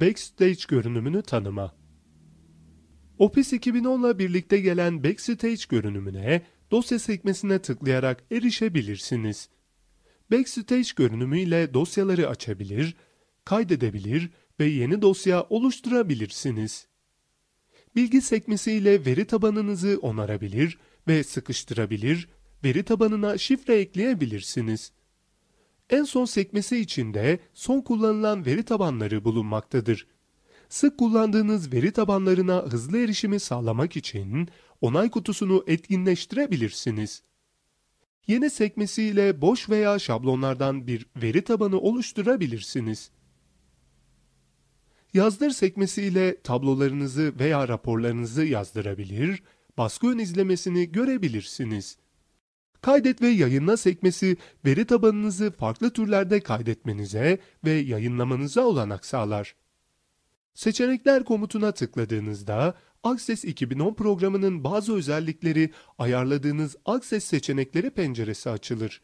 Backstage görünümünü tanıma. Office 2010 ile birlikte gelen Backstage görünümüne dosya sekmesine tıklayarak erişebilirsiniz. Backstage görünümü ile dosyaları açabilir, kaydedebilir ve yeni dosya oluşturabilirsiniz. Bilgi sekmesi ile veri tabanınızı onarabilir ve sıkıştırabilir, veri tabanına şifre ekleyebilirsiniz. En son sekmesi içinde son kullanılan veri tabanları bulunmaktadır. Sık kullandığınız veri tabanlarına hızlı erişimi sağlamak için onay kutusunu etkinleştirebilirsiniz. Yeni sekmesi ile boş veya şablonlardan bir veri tabanı oluşturabilirsiniz. Yazdır sekmesi ile tablolarınızı veya raporlarınızı yazdırabilir, baskı ön izlemesini görebilirsiniz. Kaydet ve yayınla sekmesi veri tabanınızı farklı türlerde kaydetmenize ve yayınlamanıza olanak sağlar. Seçenekler komutuna tıkladığınızda Access 2010 programının bazı özellikleri ayarladığınız Access seçenekleri penceresi açılır.